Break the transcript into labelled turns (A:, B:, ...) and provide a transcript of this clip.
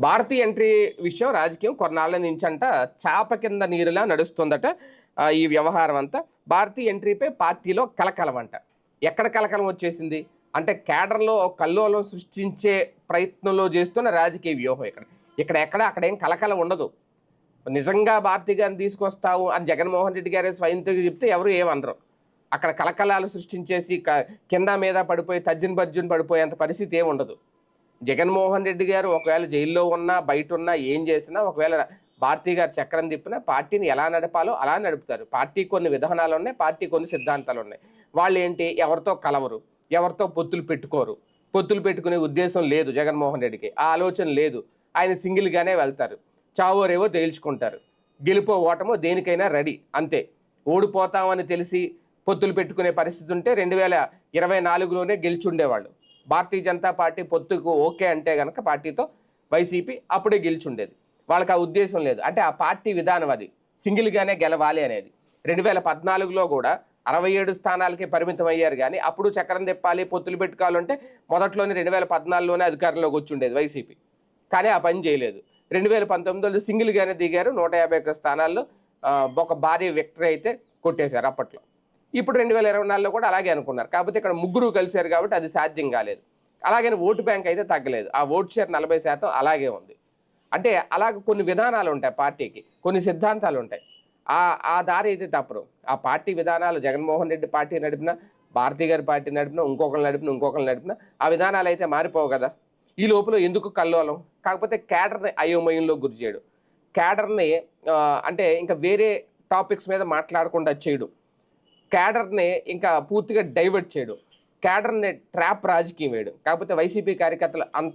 A: Bharati entry విషయం రాజకీయం కొన్నాళ్ళ నుంచి అంట చాప కింద నీరులా నడుస్తుందట ఈ వ్యవహారం అంతా. భారతీ ఎంట్రీపై పార్టీలో కలకలం అంట ఎక్కడ కలకలం వచ్చేసింది? అంటే కేడర్లో కల్లోలం సృష్టించే ప్రయత్నంలో చేస్తున్న రాజకీయ వ్యూహం ఇక్కడ. ఇక్కడ ఎక్కడ అక్కడ ఏం కలకలం ఉండదు. నిజంగా భారతీ గారిని తీసుకొస్తావు అని జగన్మోహన్ రెడ్డి గారే స్వయంతో చెప్తే ఎవరు ఏమనరు అక్కడ కలకలాలు సృష్టించేసి క- కింద మీద పడిపోయి తజ్జన్ బజ్జున్ పడిపోయేంత పరిస్థితి ఏమి ఉండదు. జగన్మోహన్ రెడ్డి గారు ఒకవేళ జైల్లో ఉన్నా బయట ఉన్నా ఏం చేసినా ఒకవేళ భారతీ గారు చక్రం తిప్పిన పార్టీని ఎలా నడపాలో అలా నడుపుతారు. పార్టీ కొన్ని విధానాలు ఉన్నాయి పార్టీ కొన్ని సిద్ధాంతాలు ఉన్నాయి. వాళ్ళు ఏంటి ఎవరితో కలవరు ఎవరితో పొత్తులు పెట్టుకోరు. పొత్తులు పెట్టుకునే ఉద్దేశం లేదు జగన్మోహన్ రెడ్డికి ఆ ఆలోచన లేదు. ఆయన సింగిల్గానే వెళ్తారు. చావోరేవో తేల్చుకుంటారు. గెలుపో ఓటమో దేనికైనా రెడీ అంతే. ఓడిపోతామని తెలిసి పొత్తులు పెట్టుకునే పరిస్థితి ఉంటే రెండు వేల ఇరవై నాలుగులోనే గెలిచి ఉండేవాళ్ళు. భారతీయ జనతా పార్టీ పొత్తుకు ఓకే అంటే కనుక పార్టీతో వైసీపీ అప్పుడే గెలిచుండేది. వాళ్ళకి ఆ ఉద్దేశం లేదు. అంటే ఆ పార్టీ విధానం అది. సింగిల్గానే గెలవాలి అనేది. రెండు వేల పద్నాలుగులో కూడా అరవై ఏడు స్థానాలకే పరిమితం అయ్యారు కానీ అప్పుడు చక్రం తిప్పాలి పొత్తులు పెట్టుకోవాలంటే మొదట్లోనే రెండు వేల పద్నాలుగులోనే అధికారంలోకి వచ్చిండేది వైసీపీ. కానీ ఆ పని చేయలేదు. రెండు వేల పంతొమ్మిదిలో సింగిల్గానే దిగారు. నూట యాభై ఒక్క స్థానాల్లో ఒక భారీ విక్టరీ అయితే కొట్టేశారు అప్పట్లో. ఇప్పుడు రెండు వేల ఇరవై నాలుగులో కూడా అలాగే అనుకున్నారు. కాకపోతే ఇక్కడ ముగ్గురు కలిశారు కాబట్టి అది సాధ్యం కాలేదు. అలాగని ఓటు బ్యాంక్ అయితే తగ్గలేదు. ఆ ఓటు షేర్ నలభై శాతం అలాగే ఉంది. అంటే అలాగ కొన్ని విధానాలు ఉంటాయి పార్టీకి. కొన్ని సిద్ధాంతాలు ఉంటాయి. ఆ ఆ దారి అయితే తప్పరు ఆ పార్టీ విధానాలు జగన్మోహన్ రెడ్డి పార్టీ నడిపిన భారతీ గారి పార్టీ నడిపిన ఇంకొకరు నడిపిన ఇంకొకరు నడిపిన ఆ విధానాలు అయితే మారిపోవు కదా. ఈ లోపల ఎందుకు కల్లోలం? కాకపోతే క్యాడర్ని అయోమయంలో గురి చేయడు. క్యాడర్ని అంటే ఇంకా వేరే టాపిక్స్ మీద మాట్లాడకుండా చేయడు. క్యాడర్ని ఇంకా పూర్తిగా డైవర్ట్ చేయడు. క్యాడర్ని ట్రాప్ రాజకీయం వేయడు. కాకపోతే వైసీపీ కార్యకర్తలు అంత